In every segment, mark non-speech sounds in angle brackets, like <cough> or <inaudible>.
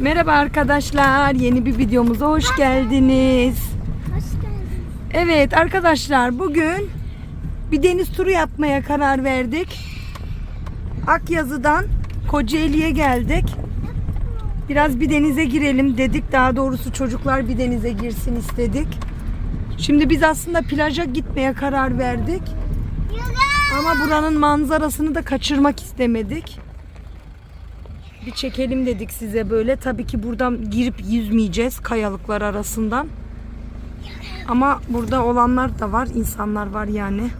Merhaba arkadaşlar. Yeni bir videomuza hoş geldiniz. Hoş geldin. Evet arkadaşlar bugün bir deniz turu yapmaya karar verdik. Akyazı'dan Kocaeli'ye geldik. Biraz bir denize girelim dedik. Daha doğrusu çocuklar bir denize girsin istedik. Şimdi biz aslında plaja gitmeye karar verdik. Ama buranın manzarasını da kaçırmak istemedik. Bir çekelim dedik size böyle. Tabii ki buradan girip yüzmeyeceğiz kayalıklar arasından. Ama burada olanlar da var, insanlar var yani.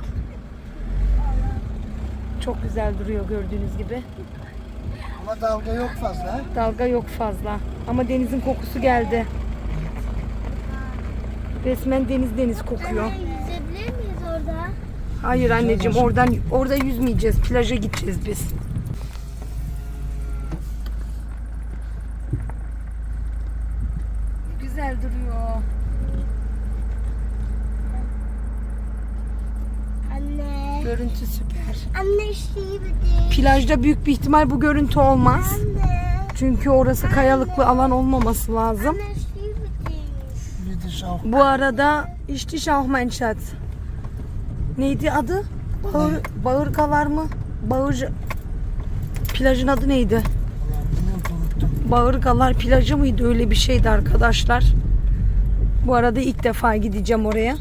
Çok güzel duruyor gördüğünüz gibi. Ama dalga yok fazla. Dalga yok fazla. Ama denizin kokusu geldi. Resmen deniz deniz kokuyor. Anne yüzebilir miyiz orada? Hayır anneciğim oradan orada yüzmeyeceğiz. Plaja gideceğiz biz. Güzel duruyor. Anne. Görüntü süper. Anne şeyi. Plajda büyük bir ihtimal bu görüntü olmaz. Anne. Çünkü orası kayalıklı alan olmaması lazım. Anne şaf. Bu arada İşti Şahmenşat. Neydi adı? Bağır, Bağırkalar mı? Bağır... Plajın adı neydi? Bağırgalar plajı mıydı? Öyle bir şeydi arkadaşlar. Bu arada ilk defa gideceğim oraya.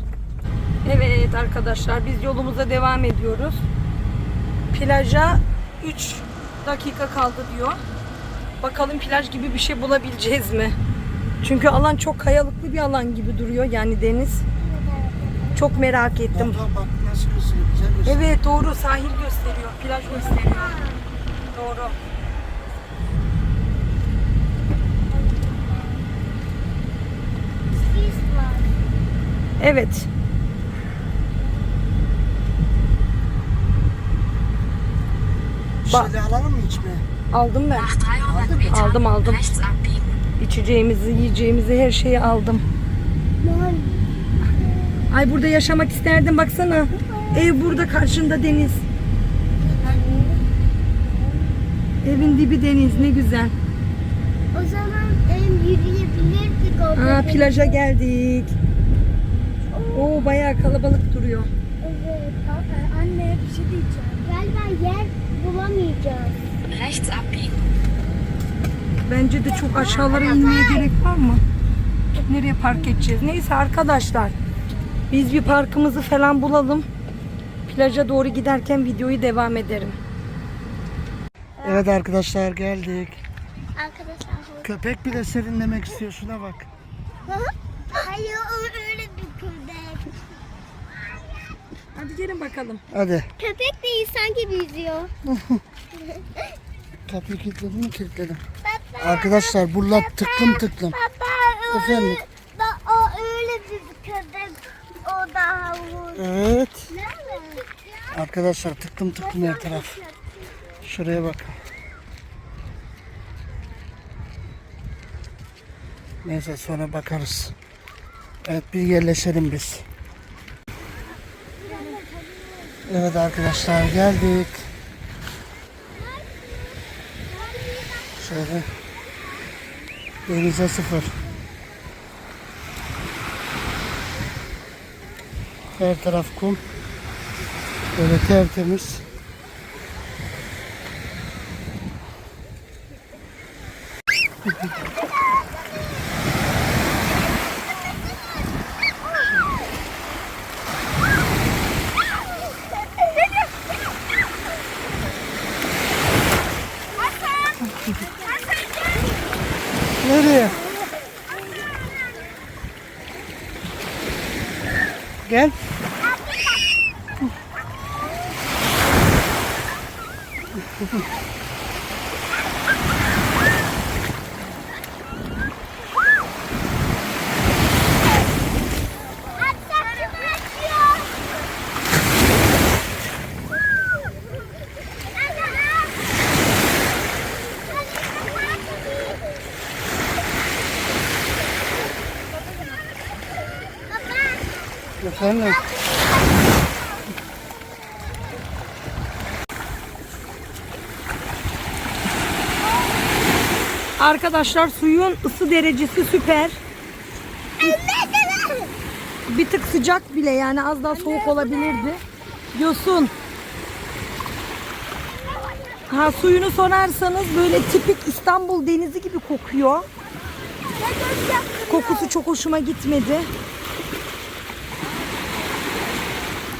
Evet arkadaşlar biz yolumuza devam ediyoruz. Plaja 3 dakika kaldı diyor. Bakalım plaj gibi bir şey bulabileceğiz mi? Çünkü alan çok kayalıklı bir alan gibi duruyor yani deniz. Çok merak ettim. Bak bak nasıl kızıyor. Güzel gösteriyor. Evet doğru sahil gösteriyor, plaj gösteriyor. Doğru. Evet. Bir Bak. şeyler alalım mı içmeye? Aldım ben. Nach 300 Metern Aldım aldım. İçeceğimizi, yiyeceğimizi her şeyi aldım. Ay burada yaşamak isterdim baksana. Ev burada karşında deniz. Evin dibi deniz ne güzel. O zaman em, yürüyebilirdik orada. Aa plaja geldik. Oo bayağı kalabalık duruyor. Evet. Aa, Anne bir şey diyeceğim. Galiba yer bulamayacağız. Rechts abbiegen. Bence de çok aşağılara inmeye gerek var mı? Nereye park edeceğiz? Neyse arkadaşlar. Biz bir parkımızı falan bulalım. Plaja doğru giderken videoyu devam ederim. Evet arkadaşlar geldik. Arkadaşlar. Köpek bile serinlemek istiyor. Şuna bak. <laughs> Hayır öyle Hadi gelin bakalım. Hadi. Köpek de insan gibi yüzüyor. <laughs> Kapıyı kilitledim mi? Kilitledim. Baba. Arkadaşlar buralar tıklım tıklım. Baba öyle. Efendim? Ba- o öyle bir köpek. O da havuz. Evet. Nerede? Arkadaşlar tıklım tıklım her taraf. Şuraya bak. Neyse sonra bakarız. Evet bir yerleşelim biz. Evet arkadaşlar geldik. Şöyle denize sıfır. Her taraf kum. Böyle tertemiz. Nereye? Gel. Efendim? Arkadaşlar suyun ısı derecesi süper. Bir tık sıcak bile yani az daha soğuk olabilirdi. Yosun. Ha suyunu sorarsanız böyle tipik İstanbul denizi gibi kokuyor. Kokusu çok hoşuma gitmedi.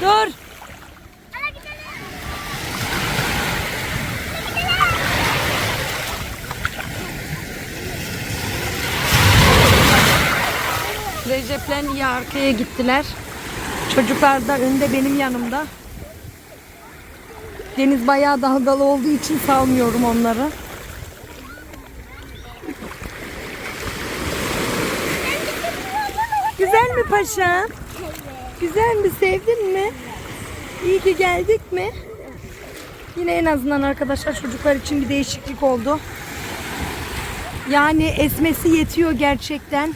Dur. Recep'le iyi arkaya gittiler. Çocuklar da önde benim yanımda. Deniz bayağı dalgalı olduğu için salmıyorum onları. Güzel mi paşam? Güzel mi? Sevdin mi? İyi ki geldik mi? Yine en azından arkadaşlar çocuklar için bir değişiklik oldu. Yani esmesi yetiyor gerçekten.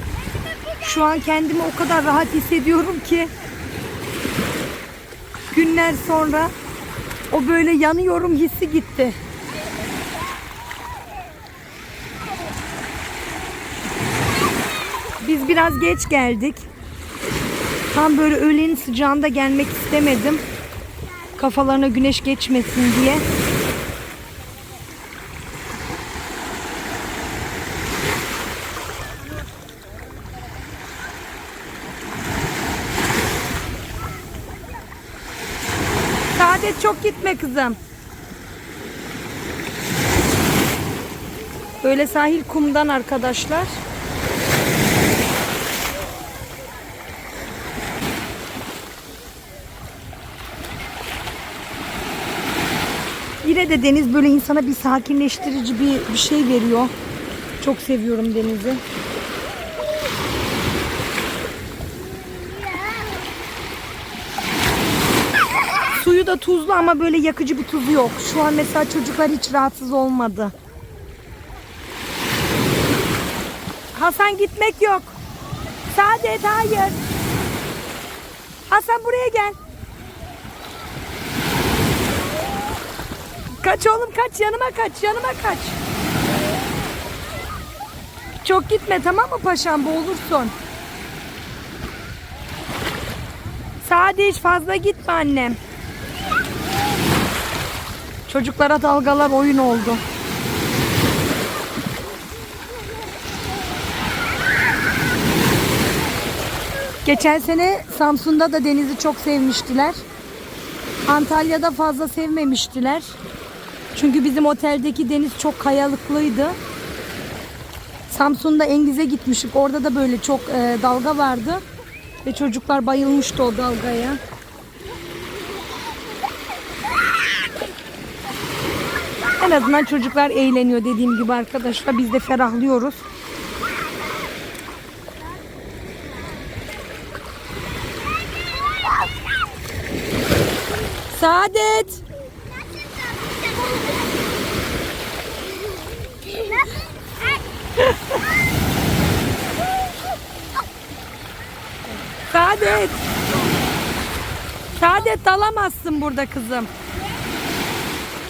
Şu an kendimi o kadar rahat hissediyorum ki günler sonra o böyle yanıyorum hissi gitti. Biz biraz geç geldik. Tam böyle öğlenin sıcağında gelmek istemedim. Kafalarına güneş geçmesin diye. Saadet çok gitme kızım. Böyle sahil kumdan arkadaşlar. Yine de deniz böyle insana bir sakinleştirici bir, bir şey veriyor. Çok seviyorum denizi. Suyu da tuzlu ama böyle yakıcı bir tuzu yok. Şu an mesela çocuklar hiç rahatsız olmadı. Hasan gitmek yok. Saadet hayır. Hasan buraya gel. Kaç oğlum kaç yanıma kaç yanıma kaç. Çok gitme tamam mı paşam boğulursun. Sade hiç fazla gitme annem. Çocuklara dalgalar oyun oldu. Geçen sene Samsun'da da denizi çok sevmiştiler. Antalya'da fazla sevmemiştiler. Çünkü bizim oteldeki deniz çok kayalıklıydı. Samsun'da Engiz'e gitmiştik. Orada da böyle çok e, dalga vardı. Ve çocuklar bayılmıştı o dalgaya. En azından çocuklar eğleniyor dediğim gibi arkadaşlar. Biz de ferahlıyoruz. Saadet. Saadet. Saadet dalamazsın burada kızım.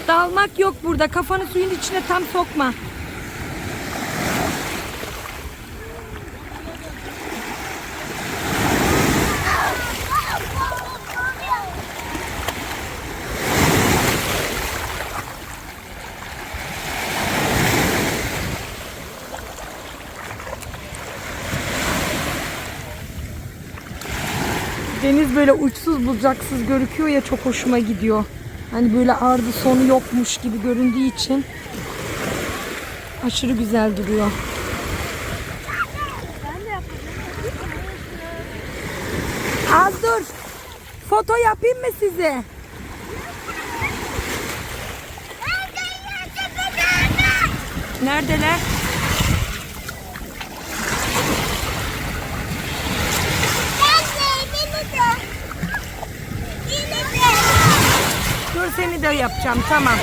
Dalmak yok burada. Kafanı suyun içine tam sokma. Deniz böyle uçsuz bucaksız görüküyor ya çok hoşuma gidiyor. Hani böyle ardı sonu yokmuş gibi göründüğü için aşırı güzel duruyor. Az dur. Foto yapayım mı size? Neredeler? Dur seni de yapacağım tamam.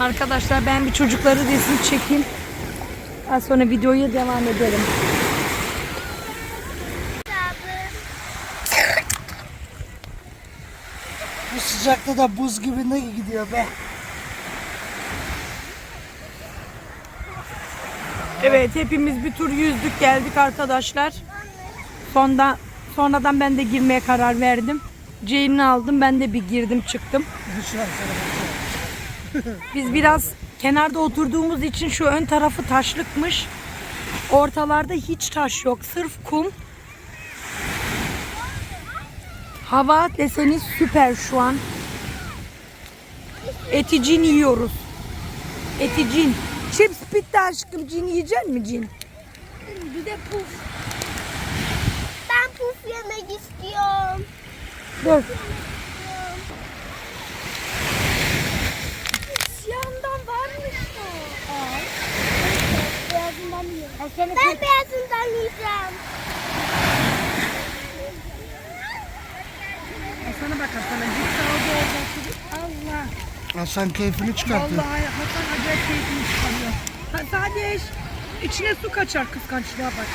Arkadaşlar ben bir çocukları resim çekeyim. Az sonra videoya devam ederim. Bu sıcakta da buz gibi ne gidiyor be. Evet hepimiz bir tur yüzdük geldik arkadaşlar. Sonda, sonradan ben de girmeye karar verdim. Ceylin'i aldım ben de bir girdim çıktım. Biz biraz kenarda oturduğumuz için şu ön tarafı taşlıkmış. Ortalarda hiç taş yok. Sırf kum. Hava deseniz süper şu an. Eti cin yiyoruz. Eti cin. Chips bitti aşkım. Cin yiyecek mi cin? Bir de puf. Ben puf yemek istiyorum. Dur. Siyahından varmış mı? Evet. Beyazından yiyorum. Ben beyazından yiyeceğim. Sana bak Hasan'a. Cips aldı orada. Allah. Hasan keyfini çıkartıyor. Vallahi Hasan acayip keyfini çıkarıyor. Sadeş. içine su kaçar kıskançlığa bak.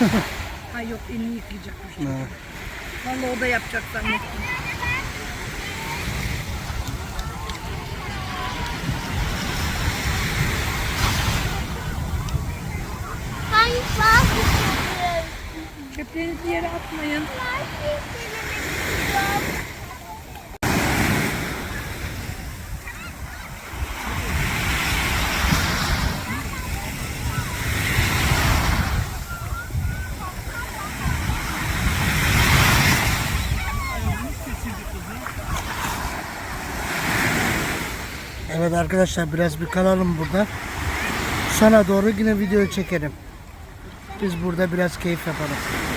<laughs> Ay yok elini yıkayacakmış. Vallahi o da yapacak zannettim. Çöplerinizi yere atmayın. Arkadaşlar biraz bir kalalım burada. Sana doğru yine video çekelim. Biz burada biraz keyif yapalım.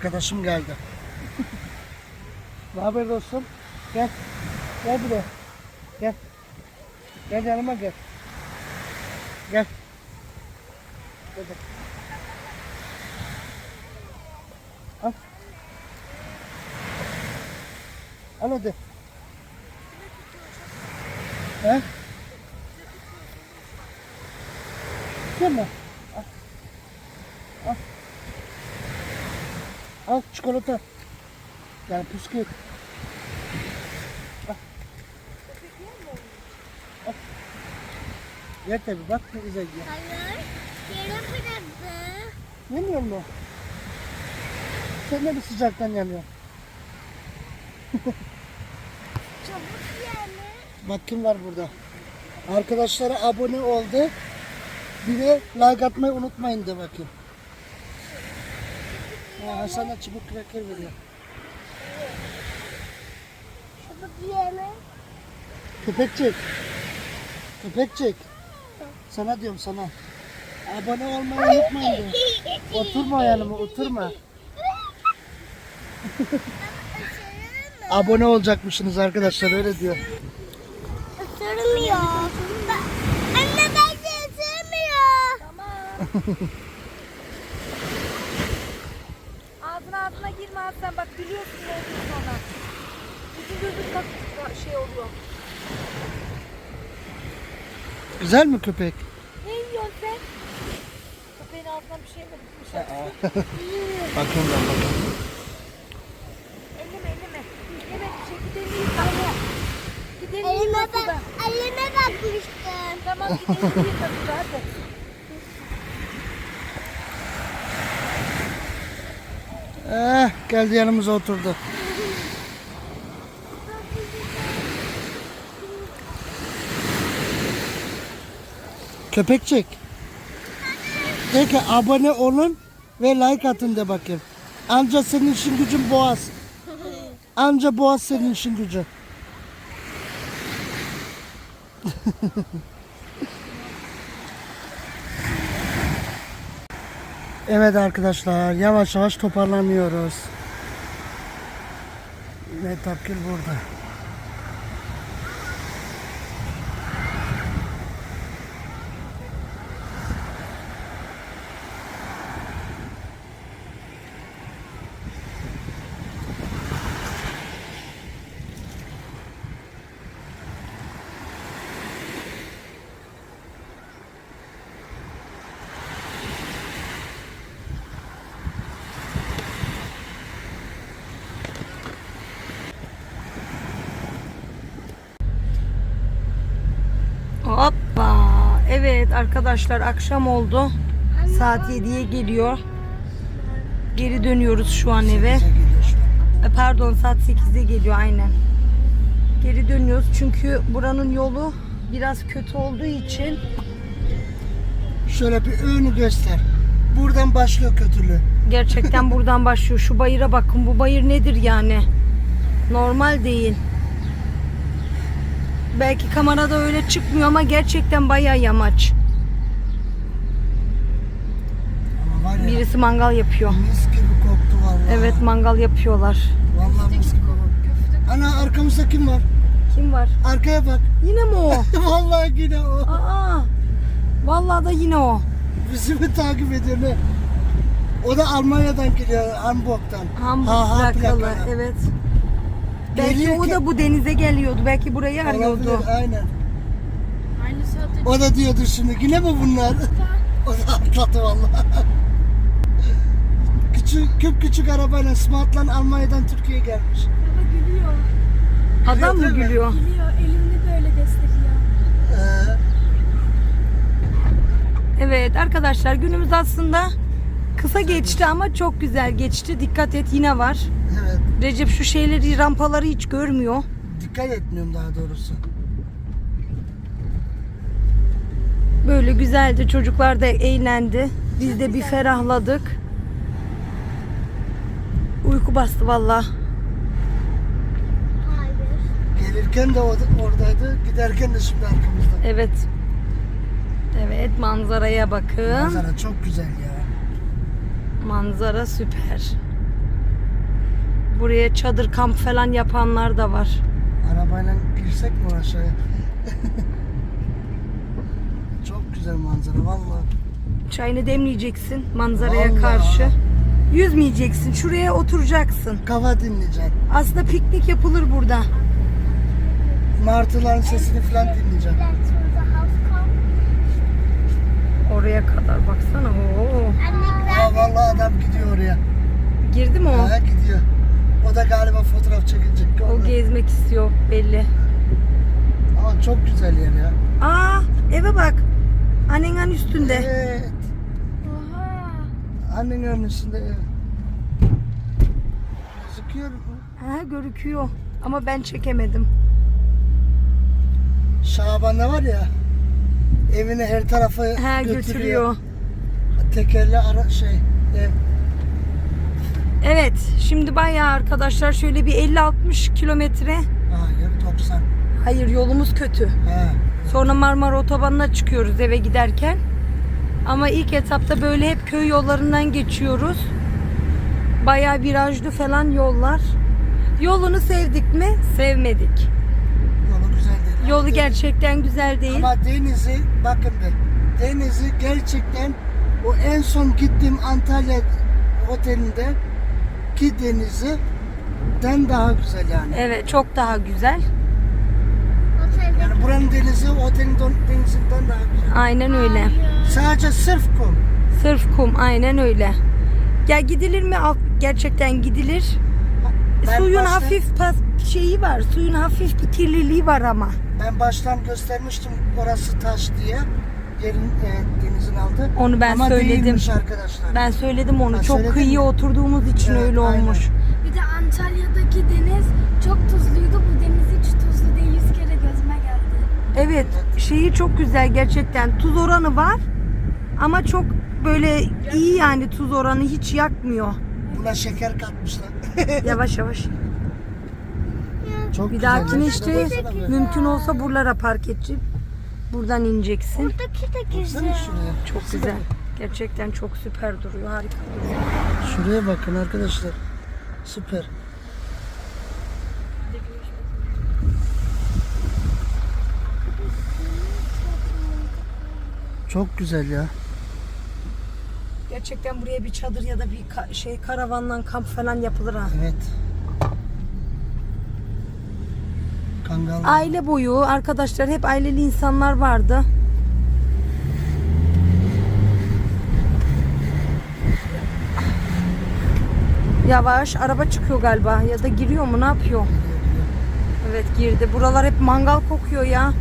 Arkadaşım geldi. ne haber dostum? Gel. Gel buraya. Gel. Gel yanıma gel. Gel. Gel. Al. Al hadi. He? Gel mi? Al. Al. Al çikolata. Yani. Al. Al. Yer tabi bak ne güzel yiyor. Hayır. Yere bıraktı. Yemiyor mu? Sen de bir sıcaktan yanıyor. <laughs> Çabuk yeme. Bak kim var burada. Arkadaşlara abone oldu. Bir de like atmayı unutmayın de bakayım. Ha, Hasan da çubuk kraker veriyor. Çabuk yeme. Köpekçik. Köpekçik. Sana diyorum sana. Abone olmayı unutmayın de. Oturma yanıma oturma. <laughs> Abone olacakmışsınız arkadaşlar öyle diyor. Isırmıyor. Anne bence ısırmıyor. Tamam. <laughs> Ağzına ağzına girme Hasan bak biliyorsun ne olduğunu sonra. Bütün gözün bak şey oluyor. Güzel mi köpek? Ne yiyorsun sen? Köpeğin ağzına bir şey mi? Şey. <laughs> Bakın ben bakın. Elleme elleme. Bir şey gidelim yıkama. Gidelim Elime, yıkama bak, elime bakmıştım. Tamam gidelim suda hadi. Eh, geldi yanımıza oturdu. Köpekçik. De ki abone olun ve like atın de bakayım. Anca senin işin gücün boğaz. Anca boğaz senin işin gücün. <laughs> Evet arkadaşlar yavaş yavaş toparlanıyoruz. Ve Tapkil burada. Evet arkadaşlar akşam oldu. Saat 7'ye geliyor. Geri dönüyoruz şu an eve. E, Pardon saat 8'de geliyor aynen. Geri dönüyoruz çünkü buranın yolu biraz kötü olduğu için Şöyle bir önü göster. Buradan başlıyor kötülüğü. gerçekten <laughs> buradan başlıyor. Şu bayıra bakın bu bayır nedir yani? Normal değil. Belki kamerada öyle çıkmıyor ama gerçekten bayağı yamaç. Ama var ya Birisi mangal yapıyor. mis gibi koktu vallahi. Evet mangal yapıyorlar. Vallahi mis gibi koktu. Ana arkamızda kim var? Kim var? Arkaya bak. Yine mi o? <laughs> vallahi yine o. Aa. Vallahi da yine o. Bizi mi takip ediyor ne? O da Almanya'dan geliyor, Hamburg'dan. Hamburg Ha, ha, plakalı. Evet. Belki o da bu denize geliyordu. Belki burayı arıyordu. Olabilir, aynen. Aynı saatte O da diyordu şimdi yine mi bunlar? <laughs> o da atladı vallahi. küçük, küp küçük arabayla Smart'lan Almanya'dan Türkiye'ye gelmiş. baba gülüyor. Adam mı mi? gülüyor? Gülüyor elini böyle gösteriyor. Ee, Evet arkadaşlar günümüz aslında kısa geçti ama çok güzel geçti. Dikkat et yine var. Evet. Recep şu şeyleri rampaları hiç görmüyor. Dikkat etmiyorum daha doğrusu. Böyle güzeldi. Çocuklar da eğlendi. Biz de bir ferahladık. Uyku bastı valla. Gelirken de oradaydı, giderken de şimdi arkamızda. Evet. Evet manzaraya bakın. Manzara çok güzel ya. Manzara süper. Buraya çadır kamp falan yapanlar da var. Arabayla girsek mi aşağıya? <laughs> çok güzel manzara vallahi. Çayını demleyeceksin manzaraya Vallahi. karşı. Yüzmeyeceksin. Şuraya oturacaksın. Kafa dinleyeceksin. Aslında piknik yapılır burada. Martıların sesini falan dinleyeceksin. That's where the house come. Oraya kadar baksana. Oo. Aa vallahi adam gidiyor oraya. Girdi mi o? Ha gidiyor. O da galiba fotoğraf çekilecek. O gezmek istiyor belli. Ama çok güzel yer ya. Aa eve bak. Annenin üstünde. Evet. Oha. Annenin önüsünde ev. Gözüküyor mu? Ha görüküyor. Ama ben çekemedim. Şaban'da var ya. Evini her tarafı Ha götürüyor. götürüyor. Tekerli ara şey. Ev. Evet şimdi bayağı arkadaşlar şöyle bir 50-60 kilometre. Hayır 90. Hayır yolumuz kötü. Ha. Sonra Marmara Otobanı'na çıkıyoruz eve giderken. Ama ilk etapta böyle hep köy yollarından geçiyoruz. Bayağı virajlı falan yollar. Yolunu sevdik mi? Sevmedik. Yolu güzel değil. Yolu gerçekten güzel değil. Ama denizi bakın be. Denizi gerçekten o en son gittiğim Antalya otelinde ki denizi den daha güzel yani. Evet çok daha güzel. Yani buranın denizi otelin don- denizinden daha güzel. Aynen öyle. Sadece sırf kum. Sırf kum aynen öyle. Ya gidilir mi? Gerçekten gidilir. Ben Suyun baştan- hafif pas şeyi var. Suyun hafif bir kirliliği var ama. Ben baştan göstermiştim orası taş diye. Yerin e, denizin altı. Onu ben Ama söyledim. değilmiş arkadaşlar. Ben söyledim onu. Ha, Çok söyledin kıyıya mi? oturduğumuz için Evet, öyle aynen. olmuş. Bir de Antalya'daki deniz çok tuzluydu. Bu deniz hiç tuzlu değil. Yüz kere gözüme geldi. Evet, şeyi çok güzel gerçekten. Tuz oranı var. Ama çok böyle iyi yani tuz oranı hiç yakmıyor. Buna şeker katmışlar. <laughs> Yavaş yavaş. Çok Bir güzel. dahakine işte mümkün olsa buralara park edeceğim. Buradan ineceksin. Buradaki de Baksana güzel. şuraya. Çok güzel. Gerçekten çok süper duruyor. Harika duruyor. Şuraya bakın arkadaşlar. Süper. Çok güzel ya. Gerçekten buraya bir çadır ya da bir ka- şey karavandan kamp falan yapılır ha. Evet. Kangal. Aile boyu arkadaşlar hep aileli insanlar vardı. Yavaş araba çıkıyor galiba ya da giriyor mu ne yapıyor? Evet girdi. Buralar hep mangal kokuyor ya.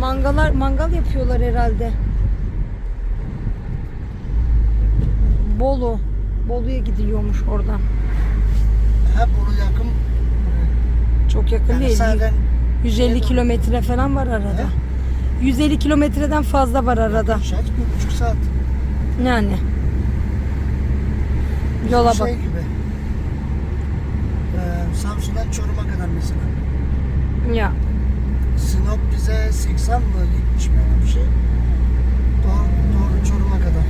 Mangalar, mangal yapıyorlar herhalde. Bolu. Bolu'ya gidiliyormuş oradan. Ha Bolu yakın. Çok yakın Yani değil. zaten 150 kilometre falan var arada. 150 kilometreden fazla var arada. saat, bir buçuk saat. Yani. Yola bak. Şey gibi. Ee, Samsun'dan Çorum'a kadar mesela. Ya. Sinop bize 80 mı 70 mi öyle bir şey. Doğru, doğru Çorum'a kadar.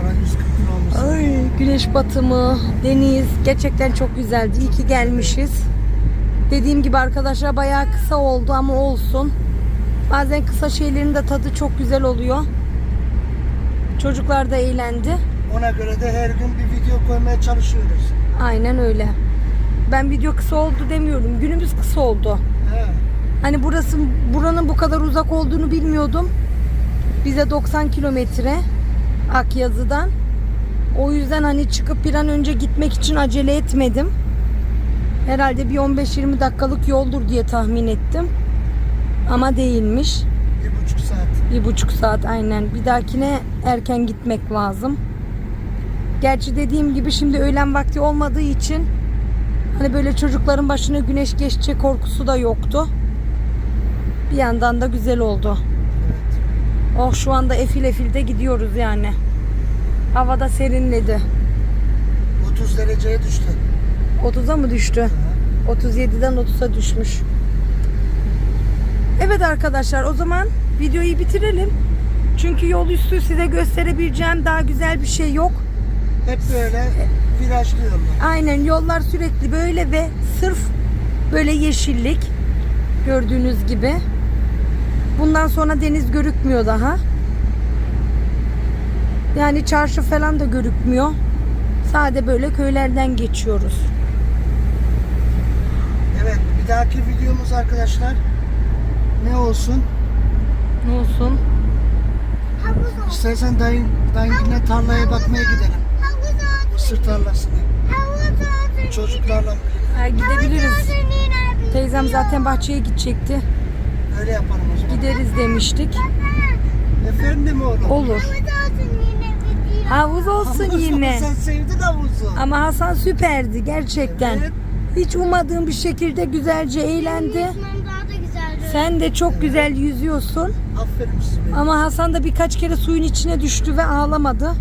Orada 140 kilo olmuş. Ay, güneş batımı, deniz gerçekten çok güzeldi. İyi ki gelmişiz. Dediğim gibi arkadaşlar bayağı kısa oldu ama olsun. Bazen kısa şeylerin de tadı çok güzel oluyor. Çocuklar da eğlendi. Ona göre de her gün bir video koymaya çalışıyoruz. Aynen öyle. Ben video kısa oldu demiyorum. Günümüz kısa oldu. He. Hani burası buranın bu kadar uzak olduğunu bilmiyordum. Bize 90 kilometre Akyazı'dan. O yüzden hani çıkıp bir an önce gitmek için acele etmedim. Herhalde bir 15-20 dakikalık yoldur diye tahmin ettim. Ama değilmiş. Bir buçuk saat. Bir buçuk saat aynen. Bir dahakine erken gitmek lazım. Gerçi dediğim gibi şimdi öğlen vakti olmadığı için hani böyle çocukların başına güneş geçecek korkusu da yoktu. Bir yandan da güzel oldu. Oh şu anda efil efilde gidiyoruz yani. Havada serinledi. 30 dereceye düştü. 30'a mı düştü? 37'den 30'a düşmüş. Evet arkadaşlar o zaman videoyu bitirelim. Çünkü yol üstü size gösterebileceğim daha güzel bir şey yok. Hep böyle virajlı yollar. Aynen yollar sürekli böyle ve sırf böyle yeşillik gördüğünüz gibi. Bundan sonra deniz görükmüyor daha. Yani çarşı falan da görükmüyor. Sade böyle köylerden geçiyoruz. Bir dahaki videomuz arkadaşlar ne olsun? Ne olsun? Havuz olsun. İstersen dayın, dayın yine tarlaya bakmaya gidelim. Havuz olsun. Mısır tarlasına. Havuz olsun. Çocuklarla Ha, gidebiliriz. Havuz olsun yine bir- Teyzem zaten bahçeye gidecekti. öyle yapalım o zaman. Gideriz demiştik. Efendim oğlum. Olur. Havuz olsun yine bir- Havuz olsun Havuzu yine. Sen sevdin havuzu. Ama Hasan süperdi gerçekten. Evet. Hiç ummadığım bir şekilde güzelce eğlendi. Sen de çok güzel yüzüyorsun. Aferin size. Ama Hasan da birkaç kere suyun içine düştü ve ağlamadı.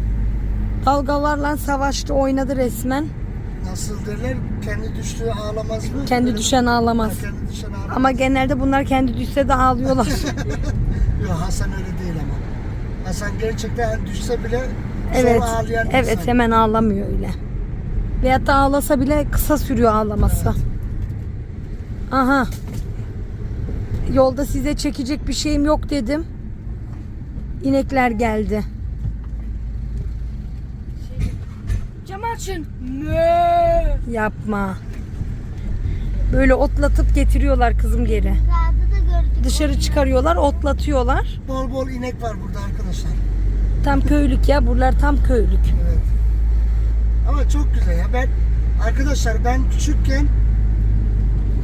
Dalgalarla savaştı, oynadı resmen. Nasıl derler? Kendi düştüğü ağlamaz mı? Kendi Öyle- düşen Ha, ağlamaz. Kendi düşen ağlamaz. Ama genelde bunlar kendi düşse de ağlıyorlar. <laughs> Yok Hasan öyle değil ama. Hasan gerçekten düşse bile evet. sonra ağlayan Evet, insan. hemen ağlamıyor öyle. Veyahut da ağlasa bile kısa sürüyor ağlaması. Evet. Aha. Yolda size çekecek bir şeyim yok dedim. İnekler geldi. Cam açın. Yapma. Böyle otlatıp getiriyorlar kızım geri. Rada da gördük. Dışarı çıkarıyorlar, otlatıyorlar. Bol bol inek var burada arkadaşlar. Tam köylük ya, buralar tam köylük. Ama çok güzel ya. Ben arkadaşlar ben küçükken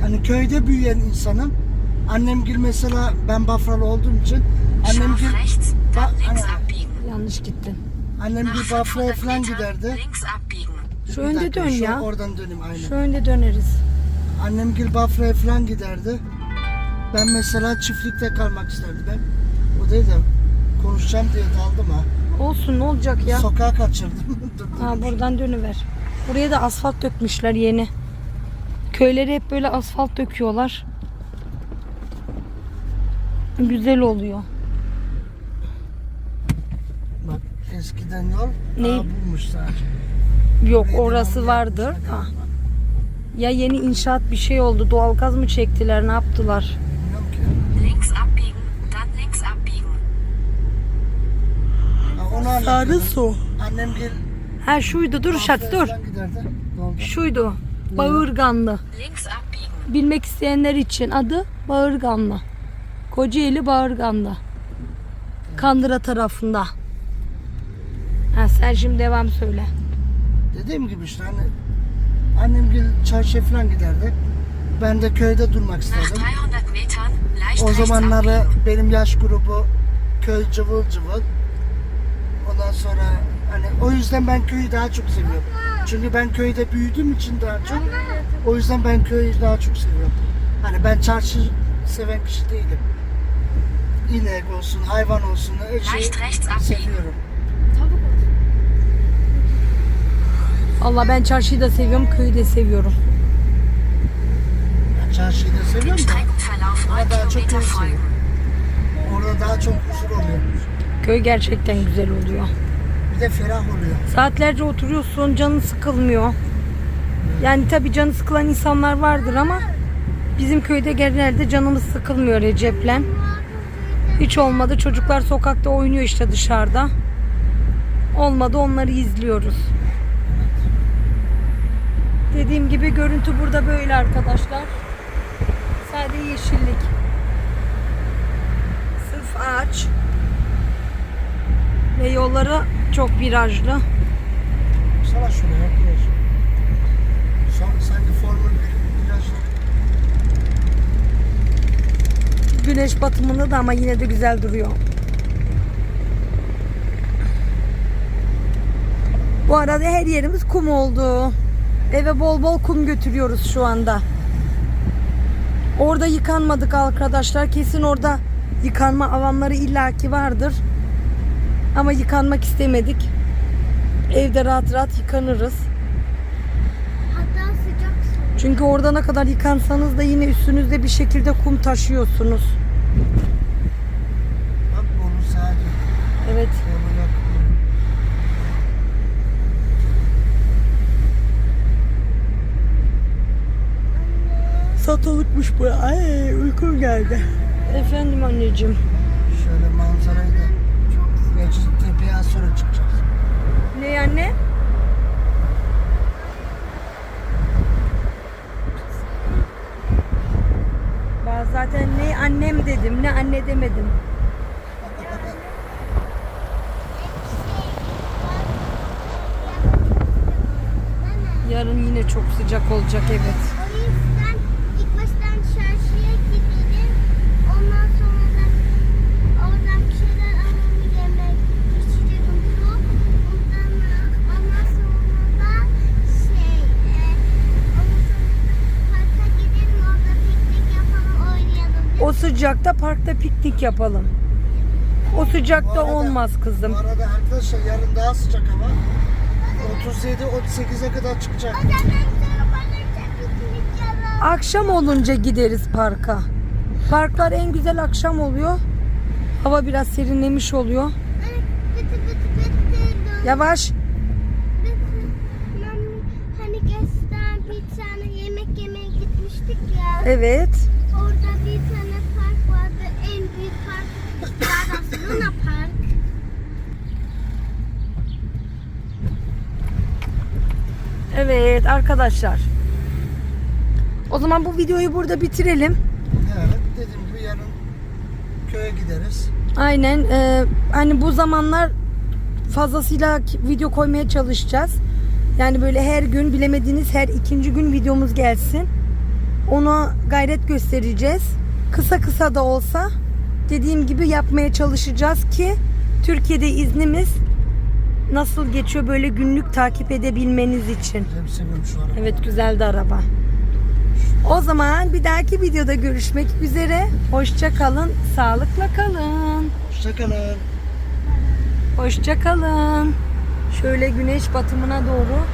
hani köyde büyüyen insanım. Annemgil mesela ben Bafralı olduğum için rechts, dann Ba- abbiegen. Yanlış gittin. annemgil Nach Bafra'ya 500 falan giderdi. Şu önde dakika, dön şu ya. Oradan döneyim aynen. Şu önde döneriz. Annemgil Bafra'ya falan giderdi. Ben mesela çiftlikte kalmak isterdim. Ben o değil de konuşacağım diye daldım ha. Olsun ne olacak ya? Sokağa kaçırdım. <laughs> Ha buradan dönüver. Buraya da asfalt dökmüşler yeni. Köyleri hep böyle asfalt döküyorlar. Güzel oluyor. Bak eskiden yol Ne? daha bulmuş sadece. Yok Meydan orası vardır. Ha. Ya yeni inşaat bir şey oldu. Doğalgaz mı çektiler? Ne yaptılar? Bilmiyorum ki. Links abbiegen, dann links abbiegen. Onu anlatıyorum. su. Annemgil Ha şuydu. Dur Şat dur. falan giderdi. Ne oldu? Şuydu. Bağırganlı. Links abbiegen. Bilmek isteyenler için adı Bağırganlı. Kocaeli Bağırganlı. Kandıra tarafında. Ha, sen şimdi devam söyle. Dediğim gibi işte hani annemgil çarşıya falan giderdi. Ben de köyde durmak Nach isterdim. 300 Metern Leicht O rechts zamanları abbiegen. benim yaş grubu köy cıvıl cıvıl. Ondan sonra hani o yüzden ben köyü daha çok seviyorum. Çünkü ben köyde büyüdüğüm için daha çok. O yüzden ben köyü daha çok seviyorum. Hani ben çarşı seven kişi değilim. İnek olsun, hayvan olsun, her şeyi seviyorum. Allah ben çarşıyı da seviyorum, köyü de seviyorum. Ben çarşıyı da seviyorum da Streckenverlauf 9 Aber da çok folgen. orada daha çok huzur oluyor. Köy gerçekten güzel oluyor. Bir de ferah oluyor. Saatlerce oturuyorsun, canın sıkılmıyor. Yani tabii canı sıkılan insanlar vardır ama bizim köyde genelde canımız sıkılmıyor Recep'le. Hiç olmadı çocuklar sokakta oynuyor işte dışarıda. Olmadı onları izliyoruz. Dediğim gibi görüntü burada böyle arkadaşlar. Sadece yeşillik. Sırf ağaç. Ve yolları çok virajlı. Sana şuraya. Son, sanki Formül 1 virajları. Güneş batımında da ama yine de güzel duruyor. Bu arada her yerimiz kum oldu. Eve bol bol kum götürüyoruz şu anda. Orada yıkanmadık arkadaşlar. Kesin orada yıkanma alanları illaki vardır. Ama yıkanmak istemedik. Evde rahat rahat yıkanırız. Hatta sıcak su. Çünkü orada ne kadar yıkansanız da yine üstünüzde bir şekilde kum taşıyorsunuz. Bak Bolu sahil. Evet. Satılıkmış bu. Ay uykum geldi. Efendim anneciğim. Şöyle manzarayı da Gerçi tepeye az sonra çıkacağız. Ne anne? Ben zaten ne annem dedim ne anne demedim. Yarın yine çok sıcak olacak evet. O yüzden ilk baştan çarşıya gidelim. Ondan sonra da oradan bir şeyler alalım yemek, içecek su. Ondan, ondan sonra da şey, e, ondan sonra da parka gidelim orada piknik yapalım oynayalım. O sıcakta parkta piknik yapalım. O sıcakta Bu arada- olmaz kızım. Bu arada arkadaşlar yarın daha sıcak hava. 37-38'e kadar çıkacak. Akşam olunca gideriz parka. Parklar en güzel akşam oluyor. Hava biraz serinlemiş oluyor. Yavaş. Hani geçten bir tane yemek yemeye gitmiştik ya. Evet. Orada bir tane park vardı. En büyük park var Luna Park. Evet arkadaşlar. O zaman bu videoyu burada bitirelim. Evet dediğim gibi yarın köye gideriz. Aynen. e, hani bu zamanlar fazlasıyla video koymaya çalışacağız. Yani böyle her gün bilemediğiniz her ikinci gün videomuz gelsin. Ona gayret göstereceğiz. Kısa kısa da olsa dediğim gibi yapmaya çalışacağız ki Türkiye'de iznimiz nasıl geçiyor böyle günlük takip edebilmeniz için. Seviyorum şu arabayı. Evet güzeldi araba. O zaman bir dahaki videoda görüşmek üzere. Hoşça kalın, sağlıkla kalın. Hoşçakalın. Hoşça kalın. Şöyle güneş batımına doğru